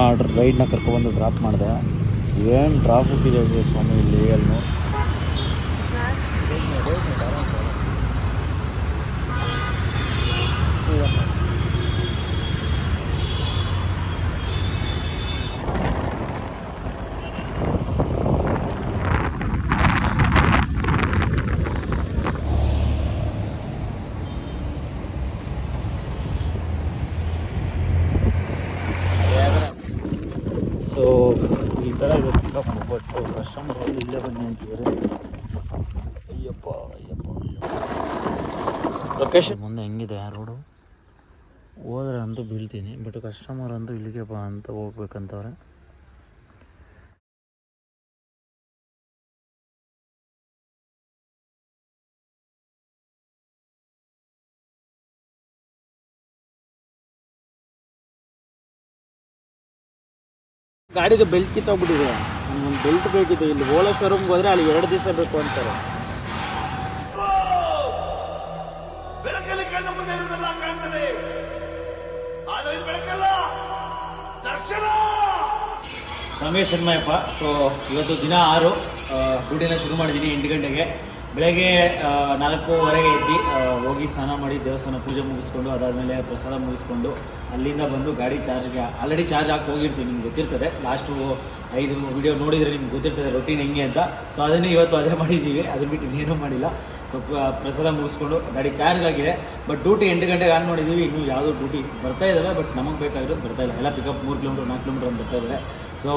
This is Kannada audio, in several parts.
ಆರ್ಡ್ರ್ ರೈಡ್ನ ಕರ್ಕೊಬಂದು ಡ್ರಾಪ್ ಮಾಡಿದೆ. ಏನು ಡ್ರಾಪ್ ಇದೆ ಸ್ವಾಮಿ ಇಲ್ಲಿ ಅಲ್ಲಿ ನೋಡಿ ಸೊ ಈ ಥರ ಇದೆ ಪಿಕಪ್ ಬಟ್ ಕಸ್ಟಮರ್ ಇಲ್ಲೇ ಬನ್ನಿ ಅಂತಿದ್ದಾರೆ ಅಯ್ಯಪ್ಪ ಅಯ್ಯಪ್ಪ. ಲೊಕೇಶನ್ ಮುಂದೆ ಹೆಂಗಿದೆ ರೋಡು ಹೋದ್ರೆ ಅಂತೂ ಬೀಳ್ತೀನಿ ಬಟ್ ಕಸ್ಟಮರ್ ಅಂತೂ ಇಲ್ಲಿಗೆ ಬಾ ಅಂತ ಹೋಗ್ಬೇಕಂತವ್ರೆ. ಗಾಡಿದು ಬೆಲ್ಟ್ ಕಿತ್ತೋಗ್ಬಿಟ್ಟಿದೆ. ಒಂದು ಬೆಲ್ಟ್ ಬೇಕಿತ್ತು. ಇಲ್ಲಿ ಓಲಾ ಶೋರೂಮ್ಗೆ ಹೋದ್ರೆ ಅಲ್ಲಿ ಎರಡು ದಿವಸ ಬೇಕು ಅಂತಾರೆ. ಸಮಯ ಶರ್ಮಯಪ್ಪ ಸೊ ಇವತ್ತು ದಿನ ಆರು ಡ್ಯೂಟಿನ ಶುರು ಮಾಡಿದ್ದೀನಿ ಎಂಟು ಗಂಟೆಗೆ. ಬೆಳಗ್ಗೆ ನಾಲ್ಕೂವರೆಗೆ ಎದ್ದು ಹೋಗಿ ಸ್ನಾನ ಮಾಡಿ ದೇವಸ್ಥಾನ ಪೂಜೆ ಮುಗಿಸ್ಕೊಂಡು, ಅದಾದಮೇಲೆ ಪ್ರಸಾದ ಮುಗಿಸ್ಕೊಂಡು ಅಲ್ಲಿಂದ ಬಂದು ಗಾಡಿ ಚಾರ್ಜ್ಗೆ ಆಲ್ರೆಡಿ ಚಾರ್ಜ್ ಹಾಕಿ ಹೋಗಿರ್ತೀವಿ, ನಿಮ್ಗೆ ಗೊತ್ತಿರ್ತದೆ. ಲಾಸ್ಟು ಐದು ವಿಡಿಯೋ ನೋಡಿದರೆ ನಿಮ್ಗೆ ಗೊತ್ತಿರ್ತದೆ ರೊಟೀನ್ ಹೆಂಗೆ ಅಂತ. ಸೊ ಅದನ್ನೇ ಇವತ್ತು ಅದೇ ಮಾಡಿದ್ದೀವಿ. ಅದನ್ನ ಬಿಟ್ಟು ಇನ್ನೇನೂ ಮಾಡಿಲ್ಲ. ಸೊ ಪ್ರಸಾದ ಮುಗಿಸ್ಕೊಂಡು ಗಾಡಿ ಚಾರ್ಜ್ ಆಗಿದೆ. ಬಟ್ ಡ್ಯೂಟಿ ಎಂಟು ಗಂಟೆಗೆ ಆನ್ ಮಾಡಿದ್ದೀವಿ. ಇನ್ನೂ ಯಾವುದು ಡ್ಯೂಟಿ ಬರ್ತಾ ಇದ್ದಾವೆ ಬಟ್ ನಮಗೆ ಬೇಕಾಗಿರೋದು ಬರ್ತಾ ಇಲ್ಲ. ಎಲ್ಲ ಪಿಕಪ್ ಮೂರು ಕಿಲೋಮೀಟರ್ ನಾಲ್ಕು ಕಿಲೋಮೀಟರ್ ಬರ್ತಾ ಇದ್ದಾರೆ ಸೊ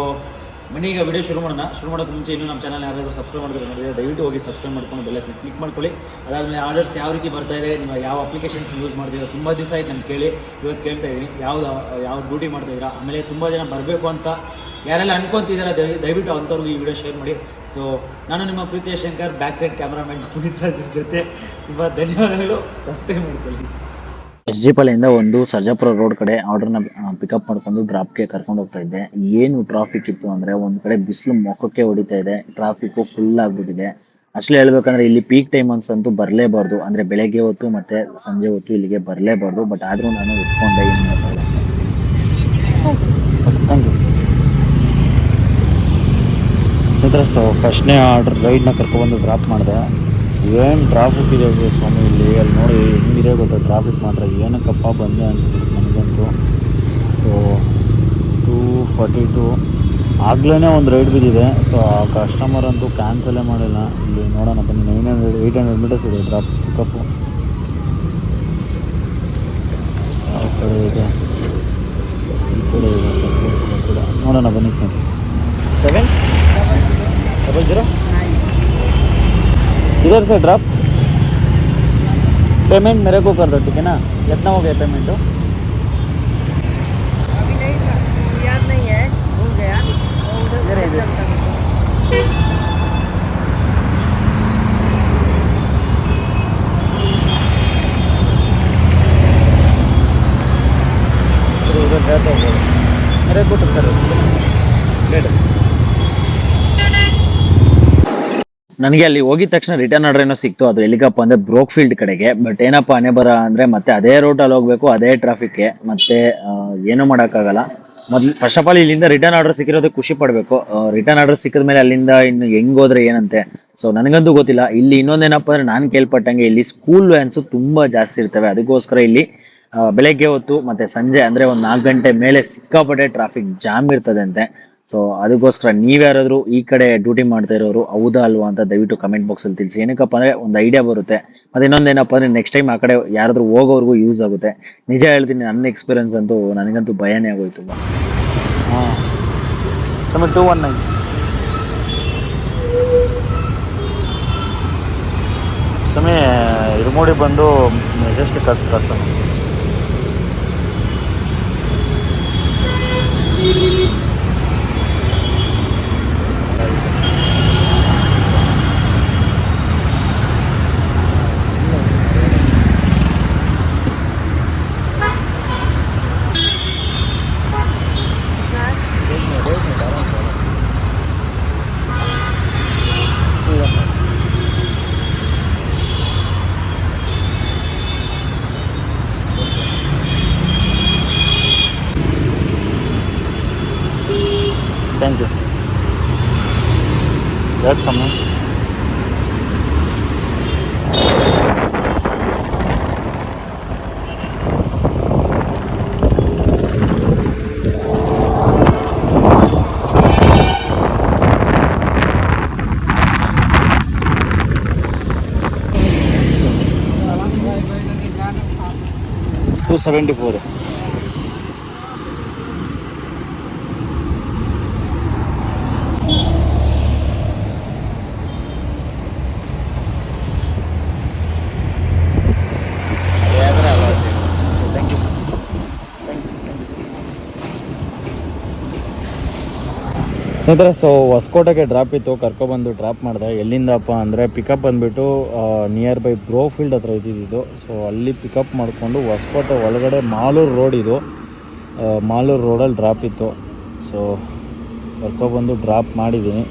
ಬನ್ನಿ ಈಗ ವಿಡಿಯೋ ಶುರು ಮಾಡೋಣ. ಶುರು ಮಾಡೋಕ್ಕೆ ಮುಂಚೆ ಇನ್ನೂ ನಮ್ಮ ಚಾನಲ್ ಯಾರಾದರೂ ಸಬ್ಸ್ಕ್ರೈಬ್ ಮಾಡಿದ್ರೆ ನೋಡಿದರೆ ದಯವಿಟ್ಟು ಹೋಗಿ ಸಬ್ಸ್ಕ್ರೈಬ್ ಮಾಡ್ಕೊಂಡು ಬೆಲ್ಲ ಕ್ಲಿಕ್ ಮಾಡ್ಕೊಳ್ಳಿ. ಅದಾದಮೇಲೆ ಆರ್ಡರ್ಸ್ ಯಾವ ರೀತಿ ಬರ್ತಾ ಇದೆ ನೀವು ಯಾವ ಅಪ್ಲಿಕೇಶನ್ಸ್ ಯೂಸ್ ಮಾಡ್ತಿದ್ದೀರಾ ತುಂಬ ದಿವಸ ಆಯ್ತು ನಾನು ಕೇಳಿ. ಇವತ್ತು ಕೇಳ್ತಾ ಇದ್ದೀನಿ. ಯಾವ್ದು ಯಾವ ಡ್ಯೂಟಿ ಮಾಡ್ತಾಯಿದ್ದೀರಾ ಆಮೇಲೆ ತುಂಬ ಜನ ಬರಬೇಕು ಅಂತ ಯಾರೆಲ್ಲ ಅನ್ಕೊಂತಿದ್ದೀರ, ದಯ- ದಯವಿಟ್ಟು ಅಂಥವ್ರಿಗೆ ಈ ವಿಡಿಯೋ ಶೇರ್ ಮಾಡಿ. ಸೊ ನಾನು ನಿಮ್ಮ ಪ್ರೀತಿಯ Shankar back side cameraman Puneeth Raj ಜೊತೆ. ತುಂಬ ಧನ್ಯವಾದಗಳು. ಸಬ್ಸ್ಕ್ರೈಬ್ ಮಾಡ್ಕೊಳ್ಳಿ. ಎಸ್ ಜಿ ಪಾಲೆಯಿಂದ ಒಂದು ಸರ್ಜಾಪುರ ರೋಡ್ ಕಡೆ ಆರ್ಡರ್ನ ಪಿಕಪ್ ಮಾಡ್ಕೊಂಡು ಡ್ರಾಪ್ಗೆ ಕರ್ಕೊಂಡು ಹೋಗ್ತಾ ಇದ್ದೆ. ಏನು ಟ್ರಾಫಿಕ್ ಇತ್ತು ಅಂದ್ರೆ ಒಂದ್ ಕಡೆ ಬಿಸಿಲು ಮುಖಕ್ಕೆ ಹೊಡಿತಾ ಇದೆ. ಟ್ರಾಫಿಕ್ ಫುಲ್ ಆಗಿಬಿಟ್ಟಿದೆ. ಅಷ್ಟೇ ಹೇಳ್ಬೇಕಂದ್ರೆ ಇಲ್ಲಿ ಪೀಕ್ ಟೈಮ್ ಅಂತೂ ಬರಲೇಬಾರ್ದು. ಅಂದ್ರೆ ಬೆಳಗ್ಗೆ ಹೊತ್ತು ಮತ್ತೆ ಸಂಜೆ ಹೊತ್ತು ಇಲ್ಲಿಗೆ ಬರಲೇಬಾರ್ದು. ಬಟ್ ಆದ್ರೂ ನಾನು ಇಟ್ಕೊಂಡೆ, ಏನು ಸೊ ಫಸ್ಟ್ನೇ ಆರ್ಡ್ರ್ ರೈಡ್ನ ಕರ್ಕೊಬಂದು ಡ್ರಾಪ್ ಮಾಡಿದೆ. ಏನು ಟ್ರಾಫಿಕ್ ಇದೆ ಸ್ವಾಮಿ, ಇಲ್ಲಿ ಅಲ್ಲಿ ನೋಡಿ ಹೆಂಗಿದೆ ಗೊತ್ತಾ? ಟ್ರಾಫಿಕ್ ಮಾತ್ರ ಏನಕ್ಕಪ್ಪ ಬಂದೆ ಅನಿಸ್ಬಿಟ್ಟು ನನಗಂತೂ. ಸೊ ಟೂ ಫಾರ್ಟಿ ಟು ಆಗ್ಲೇ ಒಂದು ರೈಡ್ ಬಿದ್ದಿದೆ. ಸೊ ಆ ಕಸ್ಟಮರ್ ಅಂತೂ ಕ್ಯಾನ್ಸಲೇ ಮಾಡಿಲ್ಲ. ಇಲ್ಲಿ ನೋಡೋಣ, ಬನ್ನಿ. Nine hundred eight hundred meters ಇದೆ ಡ್ರಾಪ್ ಪಿಕಪ್ಪು ಯಾವ ಕಡೆ ಇದೆ. ಈ ಕಡೆ ಇದೆ. ನೋಡೋಣ, ಬನ್ನಿ ಸೆವೆನ್ ಡಬಲ್ ಜೀರೋ इधर से ड्रॉप पेमेंट मेरे को कर दो, ठीक है ना? कितना हो गया पेमेंट अभी ನನಗೆ ಅಲ್ಲಿ ಹೋಗಿದ ತಕ್ಷಣ ರಿಟರ್ನ್ ಆರ್ಡರ್ ಏನೋ ಸಿಕ್ತು. ಅದು ಎಲ್ಲಿಗಪ್ಪ ಅಂದ್ರೆ ಬ್ರೋಕ್ ಫೀಲ್ಡ್ ಕಡೆಗೆ. ಬಟ್ ಏನಪ್ಪ ಅನೆ ಬರ ಅಂದ್ರೆ ಮತ್ತೆ ಅದೇ ರೂಟಲ್ಲಿ ಹೋಗ್ಬೇಕು, ಅದೇ ಟ್ರಾಫಿಕ್ಗೆ ಮತ್ತೆ ಏನು ಮಾಡೋಕ್ಕಾಗಲ್ಲ. ಮೊದ್ಲು ಫಸ್ಟ್ ಆಫ್ ಆಲ್ ಇಲ್ಲಿಂದ ರಿಟರ್ನ್ ಆರ್ಡರ್ ಸಿಕ್ಕಿರೋದು ಖುಷಿ ಪಡಬೇಕು. ರಿಟರ್ನ್ ಆರ್ಡರ್ ಸಿಕ್ಕಿದ ಮೇಲೆ ಅಲ್ಲಿಂದ ಇನ್ನು ಹೆಂಗ್ ಹೋದ್ರೆ ಏನಂತೆ. ಸೊ ನನಗಂತೂ ಗೊತ್ತಿಲ್ಲ. ಇಲ್ಲಿ ಇನ್ನೊಂದೇನಪ್ಪ ಅಂದ್ರೆ ನಾನು ಕೇಳ್ಪಟ್ಟಂಗೆ ಇಲ್ಲಿ ಸ್ಕೂಲ್ ವ್ಯಾನ್ಸು ತುಂಬಾ ಜಾಸ್ತಿ ಇರ್ತವೆ. ಅದಕ್ಕೋಸ್ಕರ ಇಲ್ಲಿ ಬೆಳಗ್ಗೆ ಹೊತ್ತು ಮತ್ತೆ ಸಂಜೆ ಅಂದ್ರೆ ಒಂದ್ ನಾಲ್ಕು ಗಂಟೆ ಮೇಲೆ ಸಿಕ್ಕಾಪಟ್ಟೆ ಟ್ರಾಫಿಕ್ ಜಾಮ್ ಇರ್ತದೆ ಅಂತೆ ಸೊ ಅದಕ್ಕೋಸ್ಕರ ನೀವ್ಯಾರಾದ್ರೂ ಈ ಕಡೆ ಡ್ಯೂಟಿ ಮಾಡ್ತಾ ಇರೋರು ಹೌದಾ ಅಲ್ವಾ ಅಂತ ದಯವಿಟ್ಟು ಕಮೆಂಟ್ ಬಾಕ್ಸ್ ಅಲ್ಲಿ ತಿಳಿಸಿ. ಏನಕ್ಕಪ್ಪ ಅಂದ್ರೆ ಒಂದು ಐಡಿಯಾ ಬರುತ್ತೆ. ಮತ್ತೆ ಇನ್ನೊಂದೇನಪ್ಪ ಅಂದ್ರೆ ನೆಕ್ಸ್ಟ್ ಟೈಮ್ ಆ ಕಡೆ ಯಾರಾದ್ರೂ ಹೋಗೋರ್ಗೂ ಯೂಸ್ ಆಗುತ್ತೆ. ನಿಜ ಹೇಳ್ತೀನಿ, ನನ್ನ ಎಕ್ಸ್ಪೀರಿಯನ್ಸ್ ಅಂತೂ ನನಗಂತೂ ಭಯನೇ ಆಗೋಯ್ತು. ಹಾಂ. ಒನ್ ನೈನ್ ಸಮಯ ಇರುಮೋಡಿ ಬಂದು ಮೆಜೆಸ್ಟಿಕ್ ಆಗ್ತದೆ ಸಮಯ टू सेवेंटी फोर है ಸ್ನೇಹಿತರೆ ಸೊ ಹೊಸಕೋಟೆಗೆ ಡ್ರಾಪ್ ಇತ್ತು, ಕರ್ಕೊಬಂದು ಡ್ರಾಪ್ ಮಾಡಿದೆ. ಎಲ್ಲಿಂದಪ್ಪ ಅಂದರೆ ಪಿಕಪ್ ಬಂದುಬಿಟ್ಟು ನಿಯರ್ ಬೈ ಬ್ರೋ ಫೀಲ್ಡ್ ಹತ್ರ ಇದ್ದಿದ್ದು. ಸೊ ಅಲ್ಲಿ ಪಿಕಪ್ ಮಾಡಿಕೊಂಡು ಹೊಸಕೋಟೆ ಒಳಗಡೆ ಮಾಲೂರು ರೋಡ್ ಇದು. ಮಾಲೂರು ರೋಡಲ್ಲಿ ಡ್ರಾಪ್ ಇತ್ತು. ಸೊ ಕರ್ಕೊಬಂದು ಡ್ರಾಪ್ ಮಾಡಿದ್ದೀನಿ.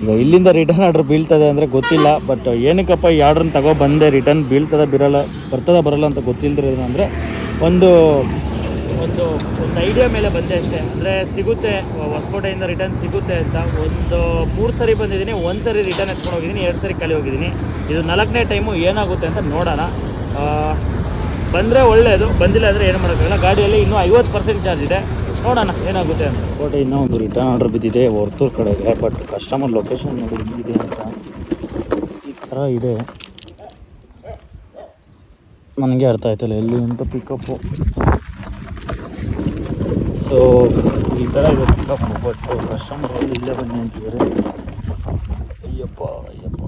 ಈಗ ಇಲ್ಲಿಂದ ರಿಟರ್ನ್ ಆರ್ಡ್ರ್ ಬೀಳ್ತದೆ ಅಂದರೆ ಗೊತ್ತಿಲ್ಲ ಬಟ್ ಏನಕ್ಕಪ್ಪ ಈ ಆರ್ಡ್ರನ್ನ ತಗೋ ಬಂದೆ ರಿಟರ್ನ್ ಬೀಳ್ತದೆ ಬಿರಲ್ಲ ಬರ್ತದ, ಬರಲ್ಲ ಅಂತ ಗೊತ್ತಿಲ್ಲದಿರೋದು ಅಂದರೆ ಒಂದು ಒಂದು ಒಂದು ಐಡಿಯಾ ಮೇಲೆ ಬಂದೆ ಅಷ್ಟೇ. ಅಂದರೆ ಸಿಗುತ್ತೆ, ಹೊಸಕೋಟೆಯಿಂದ ರಿಟರ್ನ್ ಸಿಗುತ್ತೆ ಅಂತ. ಒಂದು ಮೂರು ಸರಿ ಬಂದಿದ್ದೀನಿ, ಒಂದು ಸರಿ ರಿಟರ್ನ್ ಎತ್ಕೊಂಡು ಹೋಗಿದ್ದೀನಿ, ಎರಡು ಸರಿ ಕಲಿ ಹೋಗಿದ್ದೀನಿ. ಇದು ನಾಲ್ಕನೇ ಟೈಮು ಏನಾಗುತ್ತೆ ಅಂತ ನೋಡೋಣ. ಬಂದರೆ ಒಳ್ಳೆಯದು ಬಂದಿಲ್ಲ ಅಂದರೆ ಏನು ಮಾಡೋಕ್ಕಾಗಲ್ಲ ಗಾಡಿಯಲ್ಲಿ ಇನ್ನೂ ಐವತ್ತು ಪರ್ಸೆಂಟ್ ಚಾರ್ಜ್ ಇದೆ. ನೋಡೋಣ, ಏನಾಗುತ್ತೆ ಅಂತ. ಕೋಟೆಯಿಂದ ಒಂದು ರಿಟರ್ನ್ ಆರ್ಡರ್ ಬಿದ್ದಿದೆ, ಹೊರ್ತೂರು ಕಡೆಗೆ ಬಟ್ ಕಸ್ಟಮರ್ ಲೊಕೇಶನ್ ನೋಡಿ ಇದೆ ಅಂತ. ಈ ಥರ ಇದೆ. ನನಗೆ ಅರ್ಥ ಆಯ್ತಲ್ಲ, ಎಲ್ಲಿ ಅಂತ ಪಿಕಪ್ಪು ಸೊ ಈ ಥರ ಪಿಕಪ್ ಬಟ್ ಕಸ್ಟಮರ್ ಅಲ್ಲಿ ಇಲ್ಲೇ ಬನ್ನಿ ಅಂತಿದ್ದಾರೆ ಅಯ್ಯಪ್ಪ ಅಯ್ಯಪ್ಪ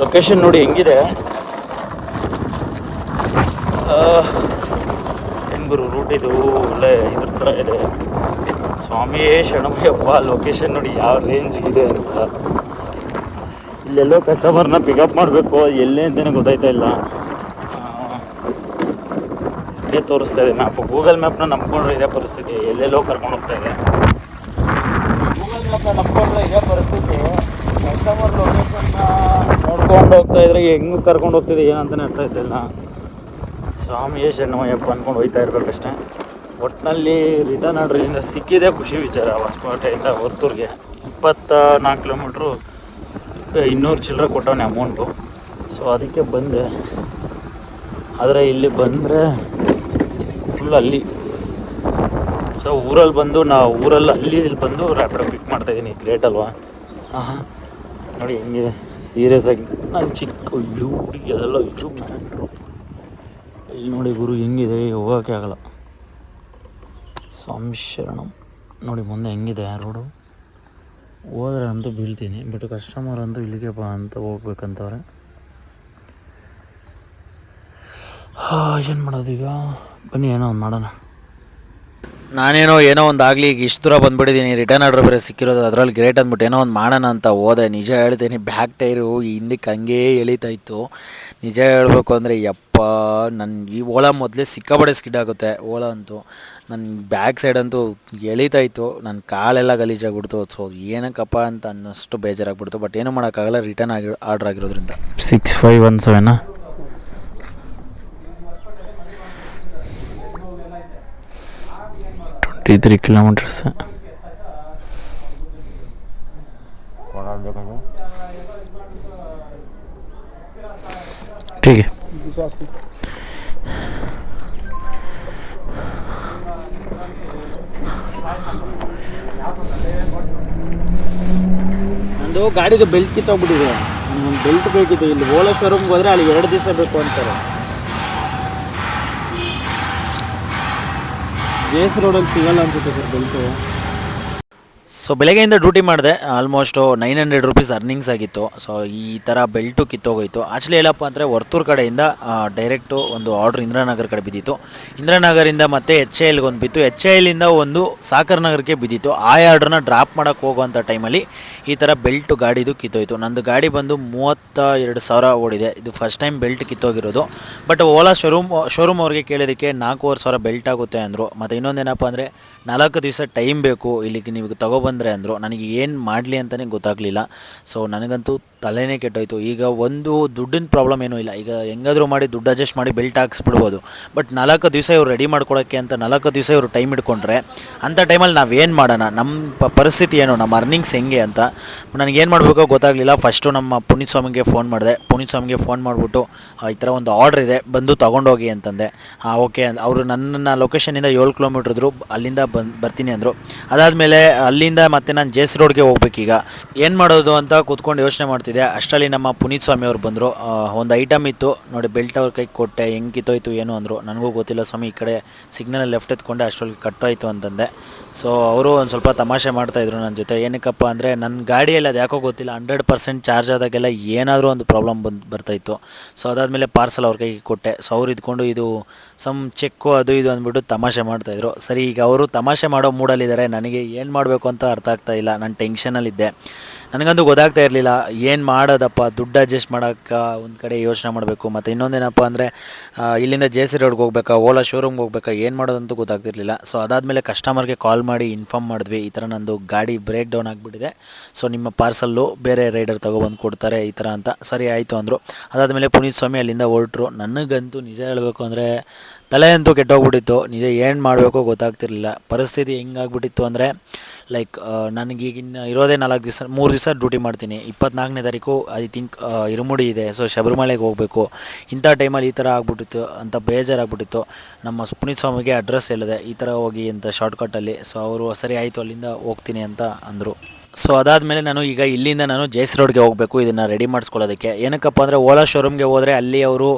ಲೊಕೇಶನ್ ನೋಡಿ ಹೆಂಗಿದೆ. ಹೆಂಗುರು ರೂಟ್ ಇದು ಒಳ್ಳೆ ಇದ್ರ ಥರ ಇದೆ. ಸ್ವಾಮಿಯೇ ಶರಣಮಯ್ಯಪ್ಪ ಲೊಕೇಶನ್ ನೋಡಿ ಯಾವ ರೇಂಜ್ ಇದೆ ಅಂತ. ಇಲ್ಲೆಲ್ಲೋ ಕಸ್ಟಮರ್ನ ಪಿಕಪ್ ಮಾಡಬೇಕು, ಎಲ್ಲೇ ಅಂತಲೇ ಗೊತ್ತಾಯ್ತಾ ಇಲ್ಲ. ಇದೇ ತೋರಿಸ್ತಾ ಇದೆ? ಮ್ಯಾಪ್ ಗೂಗಲ್ ಮ್ಯಾಪ್ನ ನಂಬ್ಕೊಂಡ್ರೆ ಇದೇ ಪರಿಸ್ಥಿತಿ. ಎಲ್ಲೆಲ್ಲೋ ಕರ್ಕೊಂಡು ಹೋಗ್ತಾ ಇದೆ. ಗೂಗಲ್ ಮ್ಯಾಪ್ನ ನಂಬ್ಕೊಂಡ್ರೆ ಇದೇ ಪರಿಸ್ಥಿತಿ. ಕಸ್ಟಮರ್ ಲೊಕೇಶನ್ನ ನೋಡ್ಕೊಂಡು ಹೋಗ್ತಾ ಇದ್ರೆ ಹೆಂಗೆ ಕರ್ಕೊಂಡು ಹೋಗ್ತಿದೆ ಏನಂತ ಅರ್ಥ ಆಯ್ತಿಲ್ಲ ಸ್ವಾಮಿಯೇ ಅನ್ಕೊಂಡು ಅಂದ್ಕೊಂಡು ಹೋಯ್ತಾ ಇರಬೇಕಷ್ಟೇ ಒಟ್ಟಿನಲ್ಲಿ ರಿಟರ್ನ್ ಆಡ್ರಿಂದ ಸಿಕ್ಕಿದೆ ಖುಷಿ ವಿಚಾರ ಹೊಸಕೋಟೆಯಿಂದ ಹೊತ್ತೂರಿಗೆ. ಇಪ್ಪತ್ತ ನಾಲ್ಕು ಕಿಲೋಮೀಟ್ರು ಇನ್ನೂರು ಚಿಲ್ಲರೆ ಕೊಟ್ಟವನೇ ಅಮೌಂಟು ಸೊ ಅದಕ್ಕೆ ಬಂದೆ. ಆದರೆ ಇಲ್ಲಿ ಬಂದರೆ ಫುಲ್ ಅಲ್ಲಿ. ಸೊ ಊರಲ್ಲಿ ಬಂದು ನಾವು ಊರಲ್ಲಿ ಅಲ್ಲಿ ಇಲ್ಲಿ ಬಂದು ರ್ಯಾಪಿಡೋ ಪಿಕ್ ಮಾಡ್ತಾಯಿದ್ದೀನಿ ಗ್ರೇಟ್ ಅಲ್ವಾ? ಹಾಂ ನೋಡಿ, ಹೆಂಗಿದೆ. ಸೀರಿಯಸ್ ಆಗಿ. ನಾನು ಚಿಕ್ಕ ಇವು ಅದೆಲ್ಲ ಇದು ಇಲ್ಲಿ ನೋಡಿ ಗುರು ಹೆಂಗಿದೆ, ಹೋಗೋಕ್ಕೆ ಆಗಲ್ಲ. ಸ್ವಾಮಿ ಶರಣಂ ನೋಡಿ, ಮುಂದೆ ಹೆಂಗಿದೆ ರೋಡು ಹೋದ್ರೆ ಅಂತೂ ಬೀಳ್ತೀನಿ ಬಟ್ ಕಸ್ಟಮರ್ ಅಂತೂ ಇಲ್ಲಿಗೆ ಬಾ ಅಂತ ಹೋಗ್ಬೇಕಂತವ್ರೆ. ಏನು ಮಾಡೋದು ಈಗ ಬನ್ನಿ ಏನೋ ಒಂದು ಮಾಡೋಣ. ನಾನೇನೋ ಏನೋ ಒಂದು ಆಗಲಿ ಈಗ ಇಷ್ಟು ದೂರ ಬಂದ್ಬಿಟ್ಟಿದ್ದೀನಿ ರಿಟರ್ನ್ ಆರ್ಡರ್ ಬೇರೆ ಸಿಕ್ಕಿರೋದು ಅದರಲ್ಲಿ ಗ್ರೇಟ್ ಅಂದ್ಬಿಟ್ಟು ಏನೋ ಒಂದು ಮಾಡೋಣ ಅಂತ ಹೋದೆ. ನಿಜ ಹೇಳ್ತೀನಿ ಬ್ಯಾಕ್ ಟೈರು ಹಿಂದಕ್ಕೆ ಹಂಗೇ ಎಳಿತಾಯಿತ್ತು ಇತ್ತು. ನಿಜ ಹೇಳಬೇಕು ಅಂದರೆ ಯಪ್ಪ ನನ್ನ ಈ ಓಲಾ ಮೊದಲೇ ಸಿಕ್ಕಾಬಡೆ ಸ್ಕಿಡ್ ಆಗುತ್ತೆ ಓಲಾ ಅಂತೂ. ನನ್ನ ಬ್ಯಾಕ್ ಸೈಡ್ ಅಂತೂ ಎಳಿತಾಯಿತ್ತು ಇತ್ತು. ನನ್ನ ಕಾಲೆಲ್ಲ ಗಲೀಜಾಗ್ಬಿಡ್ತು. ಸೊ ಏನಕ್ಕಪ್ಪ ಅಂತ ಅನ್ನಷ್ಟು ಬೇಜಾರಾಗ್ಬಿಡ್ತು. ಬಟ್ ಏನೂ ಮಾಡೋಕ್ಕಾಗಲ್ಲ ರಿಟರ್ನ್ ಆಗಿ ಆರ್ಡ್ರ್ ಆಗಿರೋದ್ರಿಂದ. Six five one ಸೆವೆನಾ twenty three kilometres है ठीक है ನಂದು ಗಾಡಿದು ಬೆಲ್ಟ್ ಕಿತ್ತೋಗ್ಬಿಟ್ಟಿದೆ ಒಂದು ಬೆಲ್ಟ್ ಬೇಕಿತ್ತು ಇಲ್ಲಿ ಓಲಾ ಶೋರೂಮ್ಗೆ ಹೋದ್ರೆ ಅಲ್ಲಿ ಎರಡು ದಿವಸ ಬೇಕು ಅಂತಾರೆ ಜೆ ಎಸ್ ರೋಡಲ್ಲಿ ಸಿಗಲ್ಲ ಅನ್ಸುತ್ತೆ ಸರ್ ಬೆಲ್ಟು. ಸೊ ಬೆಳಗ್ಗೆಯಿಂದ ಡ್ಯೂಟಿ ಮಾಡಿದೆ. Almost nine hundred rupees earnings ಆಗಿತ್ತು. ಸೊ ಈ ಥರ ಬೆಲ್ಟು ಕಿತ್ತೋಗೋಯಿತು. ಆ್ಯಕ್ಚುಲಿ ಏನಪ್ಪ ಅಂದರೆ ವರ್ತೂರು ಕಡೆಯಿಂದ ಡೈರೆಕ್ಟು ಒಂದು ಆರ್ಡ್ರ್ ಇಂದಿರಾನಗರ ಕಡೆ ಬಿದ್ದಿತ್ತು. ಇಂದಿರಾನಗರಿಂದ ಮತ್ತೆ ಎಚ್ ಐ ಎಲ್ಗೆ ಒಂದು ಬಿತ್ತು. ಎಚ್ ಐ ಎಲ್ಲಿಂದ ಒಂದು ಸಾಕರ್ ನಗರಕ್ಕೆ ಬಿದ್ದಿತ್ತು. ಆ ಆರ್ಡ್ರನ್ನ ಡ್ರಾಪ್ ಮಾಡೋಕ್ಕೆ ಹೋಗುವಂಥ ಟೈಮಲ್ಲಿ ಈ ಥರ ಬೆಲ್ಟು ಗಾಡಿದು ಕಿತ್ತೋಯಿತು. ನಂದು ಗಾಡಿ ಬಂದು ಮೂವತ್ತ ಎರಡು ಸಾವಿರ ಓಡಿದೆ. ಇದು ಫಸ್ಟ್ ಟೈಮ್ ಬೆಲ್ಟ್ ಕಿತ್ತೋಗಿರೋದು. ಬಟ್ ಓಲಾ ಶೋರೂಮ್ ಶೋರೂಮ್ ಅವ್ರಿಗೆ ಕೇಳಿದ್ದಕ್ಕೆ ನಾಲ್ಕೂವರೆ ಸಾವಿರ ಬೆಲ್ಟ್ ಆಗುತ್ತೆ ಅಂದರು. ಮತ್ತು ಇನ್ನೊಂದೇನಪ್ಪ ಅಂದರೆ ನಾಲ್ಕು ದಿವಸ ಟೈಮ್ ಬೇಕು, ಇಲ್ಲಿಗೆ ನೀವು ತಗೊಬಂದ್ರೆ ಅಂದರು, ನನಗೆ ಏನು ಮಾಡಲಿ ಅಂತಲೇ ಗೊತ್ತಾಗಲಿಲ್ಲ. ಸೊ ನನಗಂತೂ ತಲೆನೇ ಕೆಟ್ಟೋಯ್ತು. ಈಗ ಒಂದು ದುಡ್ಡಿನ ಪ್ರಾಬ್ಲಮ್ ಏನೂ ಇಲ್ಲ. ಈಗ ಹೆಂಗಾದರೂ ಮಾಡಿ, ದುಡ್ಡು ಅಡ್ಜಸ್ಟ್ ಮಾಡಿ ಬೆಲ್ಟ್ ಹಾಕ್ಸ್ಬಿಡ್ಬೋದು. ಬಟ್ ನಾಲ್ಕು ದಿವಸ ಇವ್ರು ರೆಡಿ ಮಾಡ್ಕೊಳಕ್ಕೆ ಅಂತ ನಾಲ್ಕು ದಿವಸ ಇವರು ಟೈಮ್ ಇಟ್ಕೊಂಡ್ರೆ ಅಂಥ ಟೈಮಲ್ಲಿ ನಾವೇನು ಮಾಡೋಣ? ನಮ್ಮ ಪರಿಸ್ಥಿತಿ ಏನು? ನಮ್ಮ ಅರ್ನಿಂಗ್ಸ್ ಹೆಂಗೆ ಅಂತ? ನನಗೇನು ಮಾಡಬೇಕೋ ಗೊತ್ತಾಗಲಿಲ್ಲ. ಫಸ್ಟು ನಮ್ಮ ಪುನೀತ್ ಸ್ವಾಮಿಗೆ ಫೋನ್ ಮಾಡಿದೆ. ಪುನೀತ್ ಸ್ವಾಮಿಗೆ ಫೋನ್ ಮಾಡಿಬಿಟ್ಟು ಈ ಥರ ಒಂದು ಆರ್ಡ್ರ್ ಇದೆ. ಬಂದು ತೊಗೊಂಡೋಗಿ ಅಂತಂದೆ. ಹಾಂ ಓಕೆ ಅವರು ನನ್ನ ಲೊಕೇಶನಿಂದ ಏಳು ಕಿಲೋಮೀಟ್ರ್ ಇದ್ದರು ಅಲ್ಲಿಂದ ಬಂದು, ಬರ್ತೀನಿ ಅಂದರು. ಅದಾದಮೇಲೆ ಅಲ್ಲಿಂದ ಮತ್ತೆ ನಾನು ಜೆ ಸಿ ರೋಡ್ಗೆ ಹೋಗ್ಬೇಕೀಗ. ಏನು ಮಾಡೋದು ಅಂತ ಕೂತ್ಕೊಂಡು ಯೋಚನೆ ಮಾಡ್ತಿದ್ದೆ. ಅಷ್ಟರಲ್ಲಿ ನಮ್ಮ ಪುನೀತ್ ಸ್ವಾಮಿ ಅವ್ರು ಬಂದರು. ಒಂದು ಐಟಮ್ ಇತ್ತು. ನೋಡಿ ಬೆಲ್ಟ್ ಅವ್ರ ಕೈಗೆ ಕೊಟ್ಟೆ. ಹೆಂಗೆ ಕಿತ್ತೋಯ್ತು ಏನು ಅಂದರು. ನನಗೂ ಗೊತ್ತಿಲ್ಲ ಸ್ವಾಮಿ, ಈ ಕಡೆ ಸಿಗ್ನಲ್ ಲೆಫ್ಟ್ ಎತ್ಕೊಂಡೆ, ಅಷ್ಟರಲ್ಲಿ ಕಟ್ಟೋಯ್ತು ಅಂತಂದೆ. ಸೊ ಅವರು ಒಂದು ಸ್ವಲ್ಪ ತಮಾಷೆ ಮಾಡ್ತಾಯಿದ್ರು ನನ್ನ ಜೊತೆ. ಏನಕ್ಕಪ್ಪ ಅಂದರೆ ನನ್ನ ಗಾಡಿಯಲ್ಲಿ ಅದು ಯಾಕೋ ಗೊತ್ತಿಲ್ಲ. ಹಂಡ್ರೆಡ್ ಪರ್ಸೆಂಟ್ ಚಾರ್ಜ್ ಆದಾಗೆಲ್ಲ ಏನಾದರೂ ಒಂದು ಪ್ರಾಬ್ಲಮ್ ಬಂದು ಬರ್ತಾಯಿತ್ತು ಸೊ ಅದಾದಮೇಲೆ ಪಾರ್ಸಲ್ ಅವ್ರ ಕೈಗೆ ಕೊಟ್ಟೆ. ಸೊ ಅವ್ರು ಇದ್ಕೊಂಡು ಇದು ಸಮ್ ಚೆಕ್ಕು ಅದು ಇದು ಅಂದ್ಬಿಟ್ಟು ತಮಾಷೆ ಮಾಡ್ತಾಯಿದ್ರು ಸರಿ, ಈಗ ಅವರು ತಮಾಷೆ ಮಾಡೋ ಮೂಡಲ್ಲಿದ್ದಾರೆ ನನಗೆ ಏನು ಮಾಡಬೇಕು ಅಂತ ಅರ್ಥ ಆಗ್ತಾ ಇಲ್ಲ. ನಾನು ಟೆನ್ಷನಲ್ಲಿದ್ದೆ ನನಗಂತೂ ಗೊತ್ತಾಗ್ತಾ ಇರಲಿಲ್ಲ, ಏನು ಮಾಡೋದಪ್ಪ, ದುಡ್ಡು ಅಡ್ಜಸ್ಟ್ ಮಾಡೋಕ್ಕೆ ಒಂದು ಕಡೆ ಯೋಚನೆ ಮಾಡಬೇಕು, ಮತ್ತು ಇನ್ನೊಂದೇನಪ್ಪ ಅಂದರೆ ಇಲ್ಲಿಂದ ಜೆ ಸಿ ರೋಡ್ಗೆ ಹೋಗ್ಬೇಕಾ ಓಲಾ ಶೋರೂಮ್ಗೆ ಹೋಗ್ಬೇಕಾ, ಏನು ಮಾಡೋದಂತೂ ಗೊತ್ತಾಗ್ತಿರ್ಲಿಲ್ಲ. ಸೊ ಅದಾದಮೇಲೆ ಕಸ್ಟಮರ್ಗೆ ಕಾಲ್ ಮಾಡಿ ಇನ್ಫಾರ್ಮ್ ಮಾಡಿದ್ವಿ, ಈ ಥರ ನಂದು ಗಾಡಿ ಬ್ರೇಕ್ ಡೌನ್ ಆಗಿಬಿಟ್ಟಿದೆ. ಸೊ ನಿಮ್ಮ ಪಾರ್ಸಲ್ಲು ಬೇರೆ ರೈಡರ್ ತೊಗೊಬಂದು ಕೊಡ್ತಾರೆ, ಈ ಥರ ಅಂತ ಸರಿ ಆಯಿತು ಅಂದರು. ಅದಾದಮೇಲೆ ಪುನೀತ್ ಸ್ವಾಮಿ ಅಲ್ಲಿಂದ ಹೊರಟರು. ನನಗಂತೂ ನಿಜ ಹೇಳಬೇಕು ಅಂದರೆ, ತಲೆ ಅಂತೂ ಕೆಟ್ಟೋಗ್ಬಿಟ್ಟಿತ್ತು. ನಿಜ ಏನು ಮಾಡಬೇಕು ಗೊತ್ತಾಗ್ತಿರ್ಲಿಲ್ಲ. ಪರಿಸ್ಥಿತಿ ಹೆಂಗಾಗ್ಬಿಟ್ಟಿತ್ತು ಅಂದರೆ ಲೈಕ್ ನನಗೆ ಈಗಿನ ಇರೋದೇ ನಾಲ್ಕು ದಿವಸ, ಮೂರು ದಿವಸ ಡ್ಯೂಟಿ ಮಾಡ್ತೀನಿ. ಇಪ್ಪತ್ನಾಲ್ಕನೇ ತಾರೀಕು ಐ ಥಿಂಕ್ ಇರುಮುಡಿ ಇದೆ. ಸೊ ಶಬರಿಮಲೆಗೆ ಹೋಗಬೇಕು. ಇಂಥ ಟೈಮಲ್ಲಿ ಈ ಥರ ಆಗ್ಬಿಟ್ಟಿತ್ತು, ಅಂತ ಬೇಜಾರಾಗ್ಬಿಟ್ಟಿತ್ತು. ನಮ್ಮ ಪುನೀತ್ ಸ್ವಾಮಿಗೆ ಅಡ್ರೆಸ್ ಹೇಳಿದೆ. ಈ ಥರ ಹೋಗಿ ಅಂತ ಶಾರ್ಟ್ಕಟ್ಟಲ್ಲಿ ಸೊ ಅವರು ಸರಿ ಆಯಿತು ಅಲ್ಲಿಂದ ಹೋಗ್ತೀನಿ ಅಂತ ಅಂದರು. ಸೊ ಅದಾದಮೇಲೆ ನಾನು ಈಗ ಇಲ್ಲಿಂದ ನಾನು ಜೈಸ್ ರೋಡ್ಗೆ ಹೋಗಬೇಕು, ಇದನ್ನು ರೆಡಿ ಮಾಡಿಸ್ಕೊಳ್ಳೋದಕ್ಕೆ. ಏನಕ್ಕಪ್ಪ ಅಂದರೆ ಓಲಾ ಶೋರೂಮ್ಗೆ ಹೋದರೆ ಅಲ್ಲಿ ಅವರು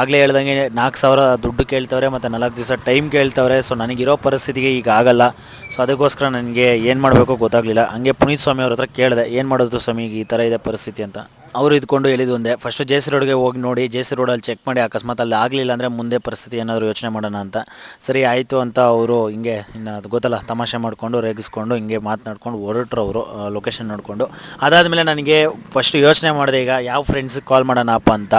ಆಗಲೇ ಹೇಳ್ದಂಗೆ ನಾಲ್ಕು ಸಾವಿರ ದುಡ್ಡು ಕೇಳ್ತವ್ರೆ ಮತ್ತು ನಾಲ್ಕು ದಿವಸ ಟೈಮ್ ಕೇಳ್ತವ್ರೆ. ಸೊ ನನಗಿರೋ ಪರಿಸ್ಥಿತಿಗೆ ಈಗ ಆಗಲ್ಲ. ಸೊ ಅದಕ್ಕೋಸ್ಕರ ನನಗೆ ಏನು ಮಾಡಬೇಕು ಗೊತ್ತಾಗಲಿಲ್ಲ. ಹಂಗೆ ಪುನೀತ್ ಸ್ವಾಮಿ ಅವ್ರ ಹತ್ರ ಕೇಳಿದೆ, ಏನು ಮಾಡೋದು ಸ್ವಾಮಿ ಈ ಥರ ಇದೆ ಪರಿಸ್ಥಿತಿ ಅಂತ. ಅವರು ಇದ್ಕೊಂಡು ಹೇಳಿದ್ದು ಒಂದೇ? ಫಸ್ಟು ಜೆ ಸಿ ರೋಡ್ಗೆ ಹೋಗಿ ನೋಡಿ ಜೆ ಸಿ ರೋಡಲ್ಲಿ ಚೆಕ್ ಮಾಡಿ, ಅಕಸ್ಮಾತ್ ಅಲ್ಲಿ ಆಗಲಿಲ್ಲ ಅಂದರೆ ಮುಂದೆ ಪರಿಸ್ಥಿತಿ ಏನಾದರೂ ಯೋಚನೆ ಮಾಡೋಣ ಅಂತ. ಸರಿ, ಆಯಿತು ಅಂತ ಅವರು ಹಿಂಗೆ, ಇನ್ನು ಅದು ಗೊತ್ತಲ್ಲ, ತಮಾಷೆ ಮಾಡಿಕೊಂಡು, ರೇಗಿಸ್ಕೊಂಡು, ಹಿಂಗೆ ಮಾತನಾಡ್ಕೊಂಡು ಹೊರಟ್ರು ಅವರು ಲೊಕೇಶನ್ ನೋಡಿಕೊಂಡು. ಅದಾದಮೇಲೆ ನನಗೆ ಫಸ್ಟ್ ಯೋಚನೆ ಮಾಡಿದೆ, ಈಗ ಯಾವ ಫ್ರೆಂಡ್ಸಿಗೆ ಕಾಲ್ ಮಾಡೋಣಪ್ಪ ಅಂತ.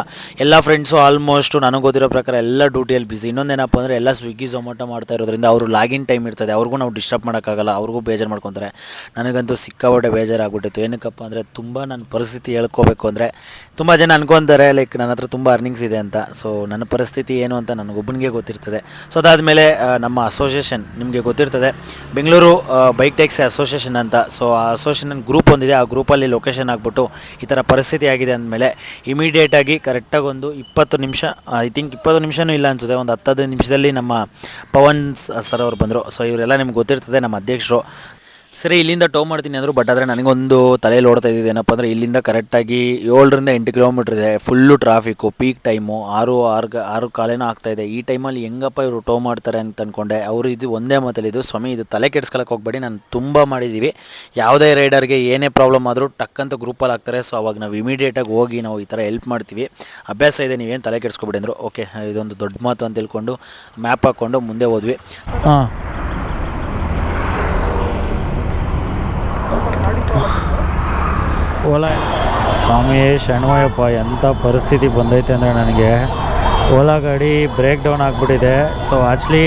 ಎಲ್ಲ ಫ್ರೆಂಡ್ಸು ಆಲ್ಮೋಸ್ಟು ನನಗೆ ಗೊತ್ತಿರೋ ಪ್ರಕಾರ ಎಲ್ಲ ಡ್ಯೂಟಿಯಲ್ಲಿ ಬಿಸಿ ಇನ್ನೊಂದೇನಪ್ಪ ಅಂದರೆ ಎಲ್ಲ ಸ್ವಿಗ್ಗಿ ಝೊಮ್ಯಾಟೊ ಮಾಡ್ತಾ ಇರೋದ್ರಿಂದ ಅವರು ಲಾಗಿನ್ ಟೈಮ್ ಇರ್ತದೆ. ಅವ್ರಿಗೂ ನಾವು ಡಿಸ್ಟರ್ಬ್ ಮಾಡೋಕ್ಕಾಗಲ್ಲ, ಅವ್ರಿಗೂ ಬೇಜಾರು ಮಾಡ್ಕೊತಾರೆ. ನನಗಂತೂ ಸಿಕ್ಕಾಪಟ್ಟೆ ಬೇಜಾರಾಗ್ಬಿಟ್ಟಿತ್ತು. ಏನಕ್ಕಪ್ಪ ಅಂದರೆ ತುಂಬ ನನ್ನ ಪರಿಸ್ಥಿತಿ ಹೇಳ್ಕೋಬೇಕು ಅಂದರೆ ತುಂಬ ಜನ ಅನ್ಕೊಂತಾರೆ ಲೈಕ್ ನನ್ನ ಹತ್ರ ತುಂಬ ಅರ್ನಿಂಗ್ಸ್ ಇದೆ ಅಂತ. ಸೊ ನನ್ನ ಪರಿಸ್ಥಿತಿ ಏನು ಅಂತ ನನಗೊಬ್ಬನಿಗೆ ಗೊತ್ತಿರ್ತದೆ. ಸೊ ಅದಾದಮೇಲೆ ನಮ್ಮ ಅಸೋಸಿಯೇಷನ್ ನಿಮಗೆ ಗೊತ್ತಿರ್ತದೆ. ಬೆಂಗಳೂರು ಬೈಕ್ ಟ್ಯಾಕ್ಸಿ ಅಸೋಸಿಯೇಷನ್ ಅಂತ. ಸೊ ಆ ಅಸೋಸಿಯೇಷನ್ ಗ್ರೂಪ್ ಒಂದಿದೆ. ಆ ಗ್ರೂಪಲ್ಲಿ ಲೊಕೇಶನ್ ಆಗಿಬಿಟ್ಟು ಈ ಥರ ಪರಿಸ್ಥಿತಿ ಆಗಿದೆ ಅಂದಮೇಲೆ ಇಮಿಡಿಯೇಟಾಗಿ ಕರೆಕ್ಟಾಗಿ ಒಂದು ಇಪ್ಪತ್ತು ನಿಮಿಷ ಐ ಥಿಂಕ್ ಇಪ್ಪತ್ತು ನಿಮಿಷನೂ ಇಲ್ಲ ಅನಿಸುತ್ತೆ. ಒಂದು ಹತ್ತೈದು ನಿಮಿಷದಲ್ಲಿ ನಮ್ಮ ಪವನ್ ಸರ್ ಅವರು ಬಂದರು. ಸೊ ಇವರೆಲ್ಲ ನಿಮ್ಗೆ ಗೊತ್ತಿರ್ತದೆ, ನಮ್ಮ ಅಧ್ಯಕ್ಷರು. ಸರಿ, ಇಲ್ಲಿಂದ ಟೋ ಮಾಡ್ತೀನಿ ಅಂದರು ಬಟ್ ಆದರೆ ನನಗೊಂದು ತಲೆಯಲ್ಲಿ ಓಡ್ತಾ ಇದ್ದಿದ್ದು ಏನಪ್ಪ ಅಂದರೆ, ಇಲ್ಲಿಂದ ಕರೆಕ್ಟಾಗಿ ಏಳರಿಂದ ಎಂಟು ಕಿಲೋಮೀಟ್ರ್ ಇದೆ ಫುಲ್ಲು ಟ್ರಾಫಿಕ್ಕು ಪೀಕ್ ಟೈಮು ಆರು ಆರು ಆರು ಕಾಲೇನೋ ಆಗ್ತಾ ಇದೆ. ಈ ಟೈಮಲ್ಲಿ ಹೆಂಗಪ್ಪ ಇವರು ಟೋ ಮಾಡ್ತಾರೆ ಅಂತ ಅಂದ್ಕೊಂಡೆ ಅವರು ಇದು ಒಂದೇ ಮಾತಲ್ಲಿ ಇದು ಸ್ವಾಮಿ, ಇದು ತಲೆ ಕೆಡ್ಸ್ಕೊಳಕ್ಕೆ ಹೋಗ್ಬೇಡಿ, ನಾನು ತುಂಬ ಮಾಡಿದ್ದೀವಿ ಯಾವುದೇ ರೈಡರ್ಗೆ ಏನೇ ಪ್ರಾಬ್ಲಮ್ ಆದರೂ ಟಕ್ಕಂತ ಗ್ರೂಪಲ್ಲಿ ಆಗ್ತಾರೆ ಸೊ ಅವಾಗ ನಾವು ಇಮಿಡಿಯೇಟಾಗಿ ಹೋಗಿ ನಾವು ಈ ಥರ ಹೆಲ್ಪ್ ಮಾಡ್ತೀವಿ. ಅಭ್ಯಾಸ ಇದೆ, ನೀವೇನು ತಲೆ ಕೆಡ್ಸ್ಕೊಬೇಡಿ ಅಂದರು. ಓಕೆ ಇದೊಂದು ದೊಡ್ಡ ಮಾತು ಅಂತ ತಿಳ್ಕೊಂಡು ಮ್ಯಾಪ್ ಹಾಕ್ಕೊಂಡು ಮುಂದೆ ಹೋದ್ವಿ. ಹಾಂ. ಓಲಾ. ಸ್ವಾಮಿ ಶಣ್ಮಯಪ್ಪ ಎಂಥ ಪರಿಸ್ಥಿತಿ ಬಂದೈತೆ ಅಂದರೆ ನನಗೆ ಓಲಾ ಗಾಡಿ ಬ್ರೇಕ್ ಡೌನ್ ಆಗಿಬಿಟ್ಟಿದೆ. ಸೊ ಆ್ಯಕ್ಚುಲಿ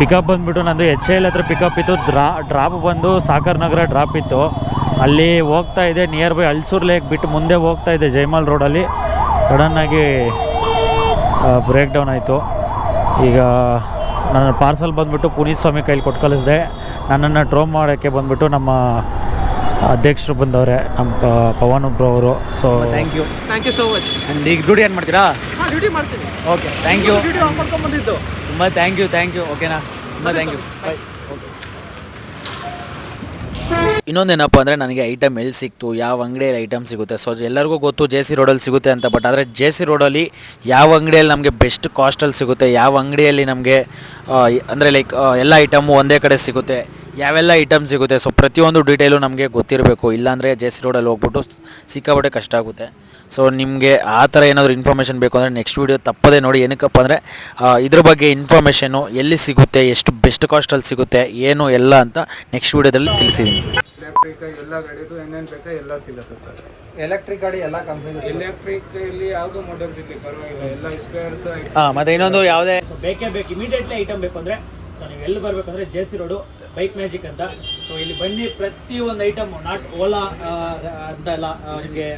ಪಿಕಪ್ ಬಂದುಬಿಟ್ಟು ನಂದು ಎಚ್ ಎಲ್ ಹತ್ರ ಪಿಕಪ್ ಇತ್ತು. ಡ್ರಾ ಡ್ರಾಪ್ ಬಂದು ಸಾಗರ್ ನಗರ ಡ್ರಾಪ್ ಇತ್ತು. ಅಲ್ಲಿ ಹೋಗ್ತಾ ಇದೆ ನಿಯರ್ ಬೈ ಅಲ್ಸೂರ್ ಲೇಕ್ ಬಿಟ್ಟು ಮುಂದೆ ಹೋಗ್ತಾ ಇದೆ ಜೈಮಾಲ್ ರೋಡಲ್ಲಿ ಸಡನ್ನಾಗಿ ಬ್ರೇಕ್ ಡೌನ್ ಆಯಿತು. ಈಗ, ನನ್ನ ಪಾರ್ಸಲ್ ಬಂದುಬಿಟ್ಟು ಪುನೀತ್ ಸ್ವಾಮಿ ಕೈಲಿ ಕೊಟ್ಟು ಕಳಿಸಿದೆ. ನನ್ನನ್ನು ಡ್ರೋ ಮಾಡೋಕ್ಕೆ ಬಂದುಬಿಟ್ಟು ನಮ್ಮ ಅಧ್ಯಕ್ಷರು ಬಂದವ್ರೆ ನಮ್ಮ ಪವನ್ ಒಬ್ರು ಅವರು. So thank you thank you so much and ಈಗ ಡ್ಯೂಟಿ ಏನು ಮಾಡ್ತೀರಾ? ಡ್ಯೂಟಿ ಮಾಡ್ತೀನಿ. Okay thank you duty off ಮಾಡ್ಕೊಂಡು ಬಂದಿದ್ದು. ತುಂಬ ಥ್ಯಾಂಕ್ ಯು ಥ್ಯಾಂಕ್ ಯು ಓಕೆನಾ ತುಂಬ ಥ್ಯಾಂಕ್ ಯು ಬಾಯ್ ಇನ್ನೊಂದೇನಪ್ಪ ಅಂದರೆ ನನಗೆ ಐಟಮ್ ಎಲ್ಲಿ ಸಿಕ್ತು, ಯಾವ ಅಂಗಡಿಯಲ್ಲಿ ಐಟಮ್ ಸಿಗುತ್ತೆ ಸೊ ಎಲ್ಲರಿಗೂ ಗೊತ್ತು ಜೆ ಸಿ ರೋಡಲ್ಲಿ ಸಿಗುತ್ತೆ ಅಂತ ಬಟ್ ಆದರೆ ಜೆ ಸಿ ರೋಡಲ್ಲಿ ಯಾವ ಅಂಗಡಿಯಲ್ಲಿ ನಮಗೆ ಬೆಸ್ಟ್ ಕಾಸ್ಟಲ್ಲಿ ಸಿಗುತ್ತೆ, ಯಾವ ಅಂಗಡಿಯಲ್ಲಿ ನಮಗೆ ಅಂದರೆ ಲೈಕ್ ಎಲ್ಲ ಐಟಮು ಒಂದೇ ಕಡೆ ಸಿಗುತ್ತೆ, ಯಾವೆಲ್ಲ ಐಟಮ್ ಸಿಗುತ್ತೆ ಸೊ ಪ್ರತಿಯೊಂದು ಡೀಟೇಲು ನಮಗೆ ಗೊತ್ತಿರಬೇಕು, ಇಲ್ಲಾಂದರೆ ಜೆ ಸಿ ರೋಡಲ್ಲಿ ಹೋಗ್ಬಿಟ್ಟು ಸಿಕ್ಕಾಪಟ್ಟೆ ಕಷ್ಟ ಆಗುತ್ತೆ. ಸೊ ನಿಮಗೆ ಆ ಥರ ಏನಾದರೂ ಇನ್ಫಾರ್ಮೇಷನ್ ಬೇಕು ಅಂದರೆ ನೆಕ್ಸ್ಟ್ ವೀಡಿಯೋ ತಪ್ಪದೇ ನೋಡಿ ಏನಕ್ಕಪ್ಪ ಅಂದರೆ ಇದ್ರ ಬಗ್ಗೆ ಇನ್ಫಾರ್ಮೇಷನು ಎಲ್ಲಿ ಸಿಗುತ್ತೆ ಎಷ್ಟು ಬೆಸ್ಟ್ ಕಾಸ್ಟಲ್ಲಿ ಸಿಗುತ್ತೆ ಏನು ಎಲ್ಲ ಅಂತ ನೆಕ್ಸ್ಟ್ ವೀಡಿಯೋದಲ್ಲಿ ತಿಳಿಸಿದ್ದೀನಿ ಎಲೆಕ್ಟ್ರಿಕ್ ಎಲ್ಲ ಗಾಡಿದು ಏನೇನು ಬೇಕಾ ಎಲ್ಲ ಸಿಗುತ್ತೆ ಸರ್. ಎಲೆಕ್ಟ್ರಿಕ್ ಗಾಡಿ ಎಲ್ಲ ಕಂಪನಿ ಎಲೆಕ್ಟ್ರಿಕ್ ಇಲ್ಲಿ ಯಾವುದು ಮಾಡೆಲ್ಸ್ ಜೊತೆ ಪರವಾಗಿಲ್ಲ. ಎಲ್ಲ ಸ್ಪೇರ್ಸ್ ಹಾಂ ಮತ್ತೆ ಇನ್ನೊಂದು ಯಾವುದೇ ಬೇಕೇ ಬೇಕು ಇಮಿಡಿಯೇಟ್ಲಿ ಐಟಮ್ ಬೇಕು ಅಂದರೆ ಸೊ ನೀವು ಎಲ್ಲಿ ಬರಬೇಕಂದ್ರೆ J C road bike magic ಅಂತ. ಸೊ ಇಲ್ಲಿ ಬನ್ನಿ ಪ್ರತಿಯೊಂದು ಒಂದು ಐಟಮ್ ನಾಟ್ ಓಲಾ ಅಂತ ಎಲ್ಲ ನಿಮಗೆ